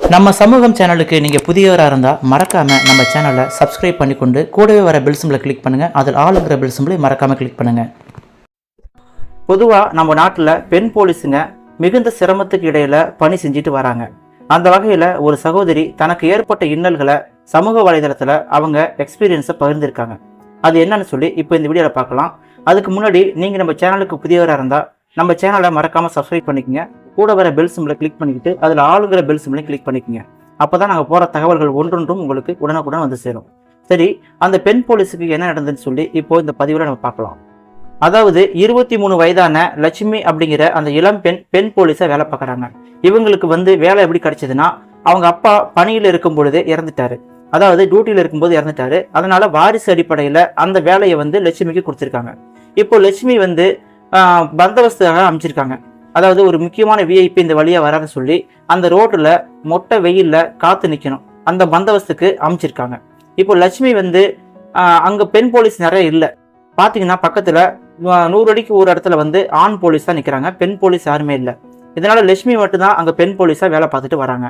நம்ம சமூகம் சேனலுக்கு நீங்கள் புதியவராக இருந்தால் மறக்காமல் நம்ம சேனலை சப்ஸ்கிரைப் பண்ணிக்கொண்டு கூடவே வர பெல் சிம்பிளை கிளிக் பண்ணுங்கள் அதில் ஆளுங்கிற பெல் சிம்பிளை மறக்காமல் கிளிக் பண்ணுங்கள் பொதுவாக நம்ம நாட்டில் பெண் போலீஸுங்க மிகுந்த சிரமத்துக்கு இடையில் பணி செஞ்சுட்டு வராங்க. அந்த வகையில் ஒரு சகோதரி தனக்கு ஏற்பட்ட இன்னல்களை சமூக வலைதளத்தில் அவங்க எக்ஸ்பீரியன்ஸை பகிர்ந்திருக்காங்க. அது என்னன்னு சொல்லி இப்போ இந்த வீடியோவில் பார்க்கலாம். அதுக்கு முன்னாடி நீங்கள் நம்ம சேனலுக்கு புதியவராக இருந்தால் நம்ம சேனலை மறக்காமல் சப்ஸ்கிரைப் பண்ணிக்கங்க. கூட வர பெல் சிம்பிளை கிளிக் பண்ணிக்கிட்டு அதில் ஆளுங்கிற பெல் சிம்பிளை கிளிக் பண்ணிக்கோங்க. அப்போ தான் நாங்கள் போகிற தகவல்கள் ஒன்றொன்றும் உங்களுக்கு உடனுக்குடன் வந்து சேரும். சரி அந்த பெண் போலீஸுக்கு என்ன நடந்ததுன்னு சொல்லி இப்போ இந்த பதிவில் நம்ம பார்க்கலாம். அதாவது இருபத்தி மூணு வயதான லட்சுமி அப்படிங்கிற அந்த இளம் பெண் பெண் போலீஸை வேலை பார்க்குறாங்க. இவங்களுக்கு வந்து வேலை எப்படி கிடைச்சதுன்னா அவங்க அப்பா பணியில் இருக்கும் பொழுது இறந்துட்டாரு. அதாவது டியூட்டியில் இருக்கும்போது இறந்துட்டாரு. அதனால வாரிசு அடிப்படையில் அந்த வேலையை வந்து லட்சுமிக்கு கொடுத்துருக்காங்க. இப்போ லட்சுமி வந்து ஆஹ், அமைச்சிருக்காங்க. அதாவது ஒரு முக்கியமான விஐபி இந்த வழியாக வராத சொல்லி அந்த ரோட்டில் மொட்டை வெயிலில் காத்து நிற்கணும் அந்த பந்தவஸ்துக்கு அமைச்சிருக்காங்க. இப்போ லட்சுமி வந்து அங்கே பெண் போலீஸ் நிறைய இல்லை. பார்த்தீங்கன்னா பக்கத்தில் நூறு அடிக்கு ஒரு இடத்துல வந்து ஆண் போலீஸ் தான் நிற்கிறாங்க பெண் போலீஸ் யாருமே இல்லை. இதனால் லட்சுமி மட்டும்தான் அங்கே பெண் போலீஸாக வேலை பார்த்துட்டு வராங்க.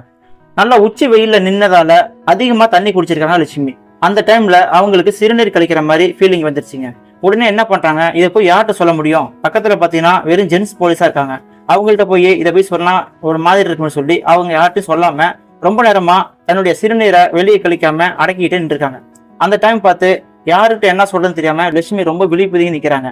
நல்லா உச்சி வெயிலில் நின்னதால் அதிகமாக தண்ணி குடிச்சிருக்காங்க லட்சுமி. அந்த டைமில் அவங்களுக்கு சிறுநீர் கழிக்கிற மாதிரி ஃபீலிங் வந்துருச்சுங்க. உடனே என்ன பண்ணுறாங்க இதை போய் யார்கிட்ட சொல்ல முடியும்? பக்கத்தில் பார்த்தீங்கன்னா வெறும் ஜென்ஸ் போலீஸாக இருக்காங்க. அவங்கள்ட்ட போய் இதை போய் சொல்லலாம் ஒரு மாதிரி இருக்குன்னு சொல்லி அவங்க யார்ட்டும் சொல்லாம ரொம்ப நேரமா தன்னுடைய சிறுநீரை வெளியே கழிக்காம அடக்கிட்டு நின்றுருக்காங்க. அந்த டைம் பார்த்து யாருக்கிட்ட என்ன சொல்றதுன்னு தெரியாம லட்சுமி ரொம்ப விழிப்புதிகி நிக்கிறாங்க.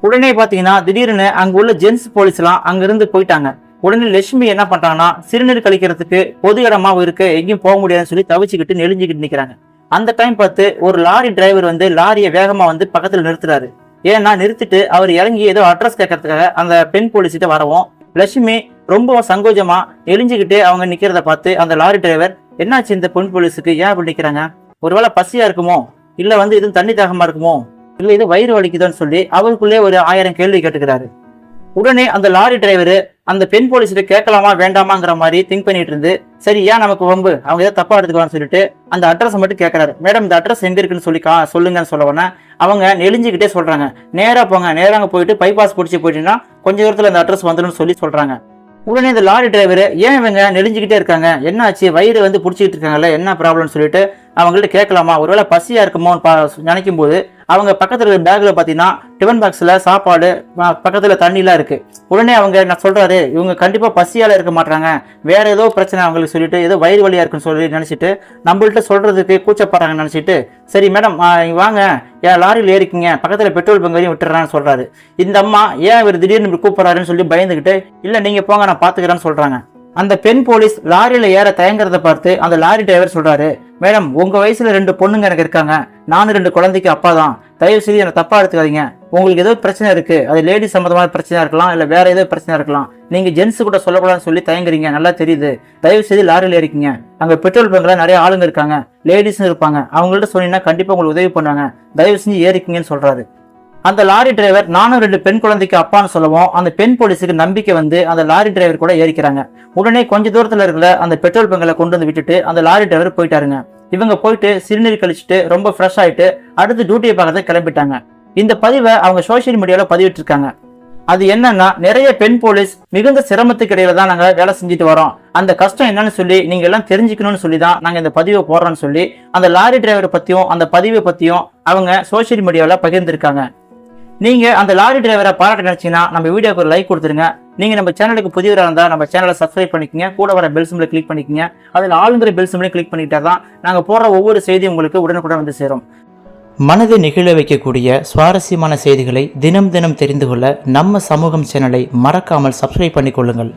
உடனே பாத்தீங்கன்னா திடீர்னு அங்க உள்ள ஜென்ஸ் போலீஸ் எல்லாம் அங்கிருந்து போயிட்டாங்க. உடனே லட்சுமி என்ன பண்றாங்கன்னா சிறுநீர் கழிக்கிறதுக்கு பொது இடமா இருக்கு எங்கேயும் போக முடியாதுன்னு சொல்லி தவிச்சுக்கிட்டு நெளிஞ்சுக்கிட்டு நிக்கிறாங்க. அந்த டைம் பார்த்து ஒரு லாரி டிரைவர் வந்து லாரியை வேகமா வந்து பக்கத்துல நிறுத்துறாரு. ஏன்னா நிறுத்திட்டு அவர் இறங்கி ஏதோ அட்ரஸ் கேட்கறதுக்காக அந்த பெண் போலீஸ்கிட்ட வரவும் லட்சுமி ரொம்ப சங்கோஜமா எழிஞ்சுக்கிட்டு அவங்க நிக்கிறத பார்த்து அந்த லாரி டிரைவர் என்னாச்சு இந்த பெண் போலீஸுக்கு ஏன் அப்படி நிக்கிறாங்க? ஒருவேளை பசியா இருக்குமோ? இல்ல வந்து எதுவும் தண்ணி தாகமா இருக்குமோ? இல்ல இது வயிறு வலிக்குதான்னு சொல்லி அவருக்குள்ளே ஒரு ஆயிரம் கேள்வி கேட்டுக்கிறாரு. உடனே அந்த லாரி டிரைவர் அந்த பெண் போலீஸ்கிட்ட கேட்கலாமா வேண்டாமாங்கிற மாதிரி திங்க் பண்ணிட்டு இருந்து சரி ஏன் நமக்கு வம்பு? அவங்க ஏதாவது தப்பா எடுத்துக்கலாம்னு சொல்லிட்டு அந்த அட்ரஸ் மட்டும் கேட்கறாரு. மேடம் இந்த அட்ரஸ் எங்க இருக்குன்னு சொல்லி கா சொல்லுங்கன்னு சொல்ல உடனே அவங்க நெளிஞ்சுக்கிட்டே சொல்றாங்க. நேரா போங்க நேராங்க போயிட்டு பைபாஸ் பிடிச்சி போயிட்டீங்கன்னா கொஞ்ச தூரத்துல அந்த அட்ரஸ் வந்துடும் சொல்லி சொல்றாங்க. உடனே இந்த லாரி டிரைவர் ஏன் இவங்க நெளிஞ்சுக்கிட்டே இருக்காங்க? என்ன ஆச்சு வயிறு வந்து பிடிச்சிக்கிட்டு இருக்காங்கல்ல என்ன ப்ராப்ளம்னு சொல்லிட்டு அவங்கள்ட்ட கேட்கலாமா? ஒருவேளை பசியா இருக்குமோன்னு நினைக்கும் போது அவங்க பக்கத்தில் இருக்கிற பேக்கில் பார்த்தீங்கன்னா டிஃபன் பாக்ஸில் சாப்பாடு பக்கத்தில் தண்ணிலாம் இருக்குது உடனே அவங்க நான் சொல்கிறாரு இவங்க கண்டிப்பாக பசியால் இருக்க மாட்டாங்க வேறு ஏதோ பிரச்சனை அவங்களுக்கு சொல்லிட்டு ஏதோ வயிறு வழியாக இருக்குன்னு சொல்லி நினச்சிட்டு நம்மள்ட்ட சொல்கிறதுக்கு கூச்சப்படுறாங்கன்னு நினச்சிட்டு சரி மேடம் வாங்க. ஏன் லாரியில் ஏறிக்கிங்க. பக்கத்தில் பெட்ரோல் பங்கையும் விட்டுறான்னு சொல்கிறாரு இந்த அம்மா ஏன் இவர் திடீர்னு இப்படி சொல்லி பயந்துக்கிட்டு இல்லை நீங்கள் போங்க நான் பார்த்துக்கிறேன்னு சொல்கிறாங்க அந்த பெண் போலீஸ் லாரியில் ஏற தயங்குறத பார்த்து அந்த லாரி டிரைவர் சொல்கிறாரு மேடம் உங்க வயசுல ரெண்டு பொண்ணுங்க எனக்கு இருக்காங்க. நானும் ரெண்டு குழந்தைக்கு அப்பா தான் தயவு செய்து என்ன தப்பா எடுத்துக்காதீங்க. உங்களுக்கு ஏதோ பிரச்சனை இருக்கு. அது லேடி சம்மந்தமான பிரச்சனையா இருக்கலாம் இல்ல வேற ஏதோ பிரச்சனை இருக்கலாம். நீங்க ஜென்ஸ் கூட சொல்லக்கூடாதுன்னு சொல்லி தயங்குறீங்க. நல்லா தெரியுது. தயவு செய்து லாரியில் இருக்கீங்க அங்க பெட்ரோல் பங்க்ல நிறைய ஆளுங்க இருக்காங்க. லேடிஸும் இருப்பாங்க. அவங்கள்ட்ட சொன்னீங்கன்னா கண்டிப்பா உங்களுக்கு உதவி பண்ணுவாங்க. தயவு செஞ்சு ஏறிக்கிங்கன்னு சொல்றாரு. அந்த லாரி டிரைவர் நானும் ரெண்டு பெண் குழந்தைக்கு அப்பான்னு சொல்லவும். அந்த பெண் போலீஸுக்கு நம்பிக்கை வந்து அந்த லாரி டிரைவர் கூட ஏறிக்கிறாங்க. உடனே கொஞ்ச தூரத்துல இருக்கிற அந்த பெட்ரோல் பங்கில் கொண்டு வந்து விட்டுட்டு அந்த லாரி டிரைவர் போயிட்டாருங்க. இவங்க போயிட்டு சிறுநீர் கழிச்சுட்டு ரொம்ப ஃப்ரெஷ் ஆயிட்டு அடுத்து டியூட்டியை பார்க்கறத கிளம்பிட்டாங்க. இந்த பதிவை அவங்க சோஷியல் மீடியால பதிவிட்டு இருக்காங்க அது என்னன்னா நிறைய பெண் போலீஸ் மிகுந்த சிரமத்துக்கு இடையில தான் நாங்க வேலை செஞ்சுட்டு வரோம். அந்த கஷ்டம் என்னன்னு சொல்லி நீங்க எல்லாம் தெரிஞ்சுக்கணும்னு சொல்லி தான் நாங்க இந்த பதிவை போடுறோம்னு சொல்லி அந்த லாரி டிரைவரை பத்தியும் அந்த பதிவை பத்தியும் அவங்க சோஷியல் மீடியாவில் பகிர்ந்திருக்காங்க. நீங்கள் அந்த லாரி டிரைவரை பாராட்ட நினச்சிங்கன்னா நம்ம வீடியோக்கு ஒரு லைக் கொடுத்துருங்க. நீங்கள் நம்ம சேனலுக்கு புதியவராக இருந்தால் நம்ம சேனலை சப்ஸ்கிரைப் பண்ணிக்கங்க. கூட வர பெல் சிம்பிளை கிளிக் பண்ணிக்கங்க. அதில் ஆளுங்கிற பெல் சிம்பிளை கிளிக் பண்ணிக்கிட்டா தான் நாங்கள் போடுற ஒவ்வொரு செய்தியும் உங்களுக்கு உடனுக்குடன் வந்து சேரும். மனதை நெகிழ வைக்கக்கூடிய சுவாரஸ்யமான செய்திகளை தினம் தினம் தெரிந்து கொள்ள நம்ம சமூகம் சேனலை மறக்காமல் சப்ஸ்கிரைப் பண்ணிக்கொள்ளுங்கள்.